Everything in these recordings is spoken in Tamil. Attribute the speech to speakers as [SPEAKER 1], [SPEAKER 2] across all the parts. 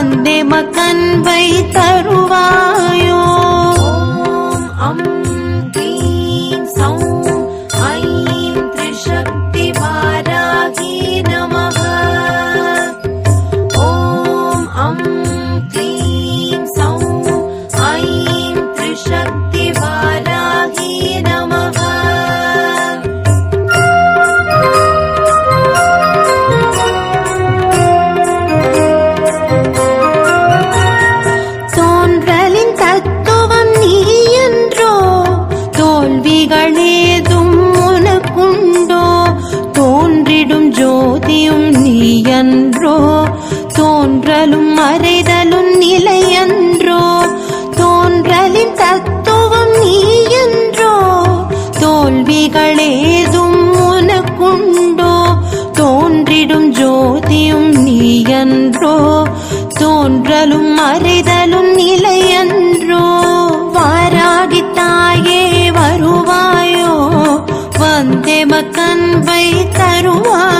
[SPEAKER 1] வந்தே மக்கன்பை தருவாயோ? தோன்றலும் மறைதலும் நிலை நிலையன்றோ? தோன்றலின் தத்துவம் நீ என்றோ தோல்விகளேதும் உனக்குண்டோ? தோன்றிடும் ஜோதியும் நீ என்றோ தோன்றலும் மறைதலும் நிலை அன்றோ வாராகி தாயே வருவாயோ? வந்தே மக்கன்பை தருவாய்?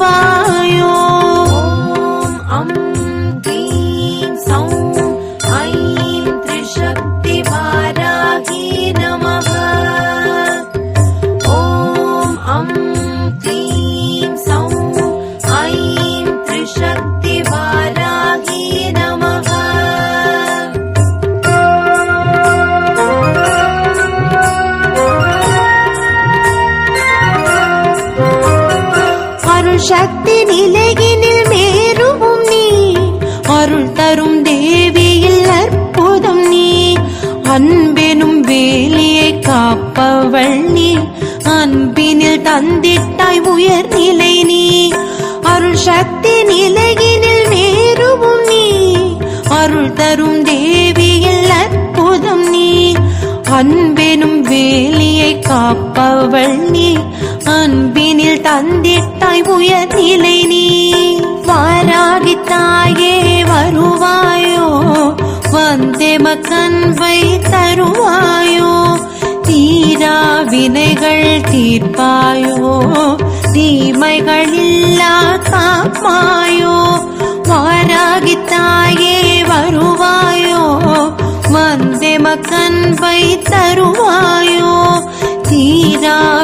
[SPEAKER 1] தருவாயோ சக்தி நிலகினில் மேருவும் நீ. அருள் தரும் தேவியில் அற்புதம் நீ. அன்பெனும் வேலியை காப்பவள் நீ. அன்பினில் தந்திட்டாய் உயர் நிலை நீ. அருள் சக்தி நிலகினில் மேருவும் நீ. அருள் தரும் தேவியில் அற்புதம் நீ. அன்பு அன்பினில் உயர்நிலை நீ. வாராகித்தாயே வருவாயோ? வந்தே மக்கன்பை தருவாயோ? தீரா வினைகள் தீர்ப்பாயோ? தீமைகளில்லா காப்பாயோ? வாராகித்தாயே வருவாயோ? வந்தே மக்கன்பை தருவாயோ?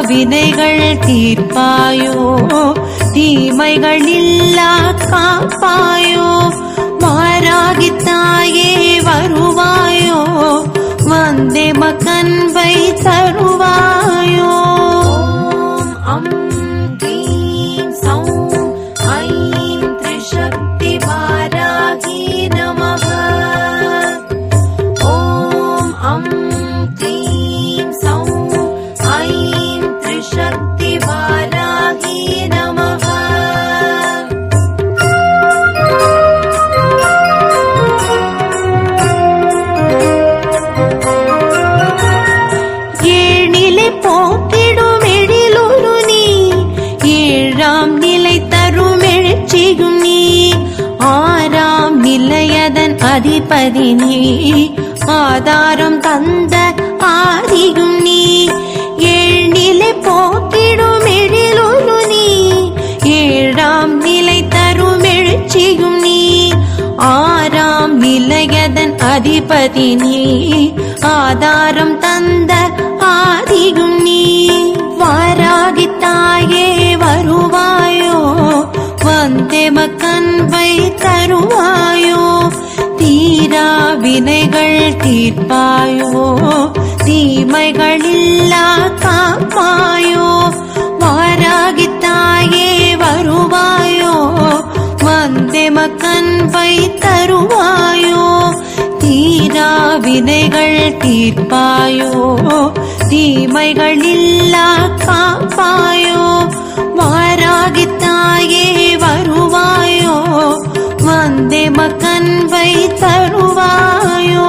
[SPEAKER 1] வினைகள் தீர்ப்பாயோ? தீமைகள் இல்லா காப்பாயோ? வாராகித்தாயே வருவாயோ? வந்தே மக்கன்பை தருவாய். அதிபதி நீ ஆதாரம் தந்த ஆதியும் நீ. ஏழ்நிலை போக்கிடும் எழிலொரு நீ. ஏழாம் நிலை தரும் எழுச்சியும் நீ. ஆறாம் நிலையதன் அதிபதி நீ ஆதாரம் தந்த ஆதியும் நீ. வாராகித்தாயே வருவாயோ? வந்தே மக்கன்பை தருவாயோ தீரா வினைகள் தீர்ப்பாயோ? தீமைகளில்லா காப்பாயோ? வாராகித்தாயே வருவாயோ? வந்தே மக்கன்பை தருவாயோ? தீரா வினைகள் தீர்ப்பாயோ? தீமைகளில்லா காப்பாயோ? வாராகித்தாயே வருவாயோ? வந்தே வை தருவாயோ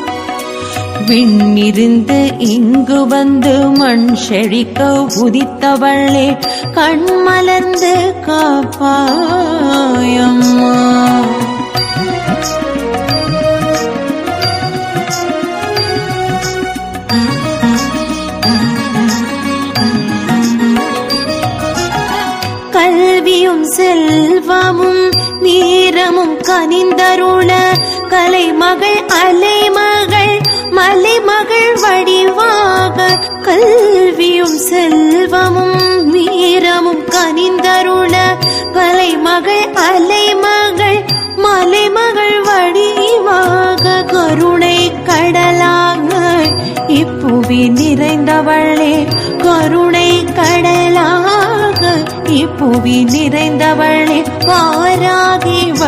[SPEAKER 1] விண்ணிருந்து இங்கு வந்து மண் செழிக்க உதித்தவள்ளே கண்மலர்ந்து காப்பாயம்மா. கல்வியும் செல்வமும் நீரமும் கனிந்தருள கலைமகள் அலைமகள் மலைமகள் வடிவாக கல்வியும் செல்வமும் வீரமும் கனிந்தருள கலைமகள் அலைமகள் மலைமகள் வடிவாக கருணை கடலாக இப்புவி நிறைந்தவளே கருணை கடலாக இப்புவி நிறைந்தவளே வாராகி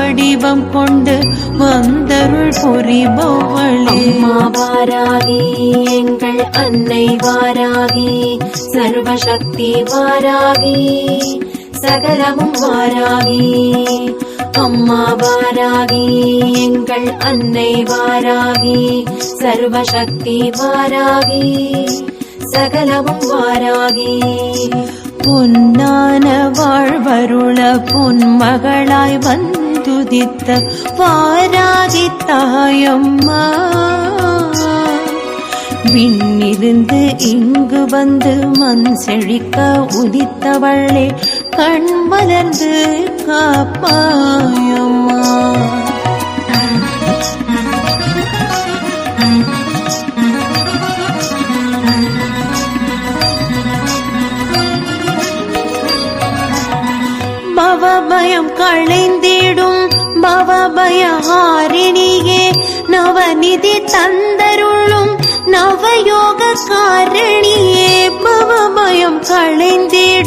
[SPEAKER 1] வடிவம் கொண்டு வந்தருள் புரிபவளே.
[SPEAKER 2] வாராகி எங்கள் அன்னை வாராகி சர்வசக்தி வாராகி சகலமும் வாராகி. அம்மா வாராகி எங்கள் அன்னை வாராகி சர்வசக்தி வாராகி சகலமும் வாராகி.
[SPEAKER 1] பொன்னான வாழ்வருள பொன்மகளாய் வந்துதித்த வாராகி தாயம்மா விண்ணிருந்து இங்கு வந்து மண் செழிக்க உதித்தவள்ளே கண் மலர்ந்து காப்பாயம்மா பவபயம் களைந்தே நவபயஹாரிணியே நவநிதி தந்தருளும் நவயோக காரணியே பவபயம் களைந்திடும்.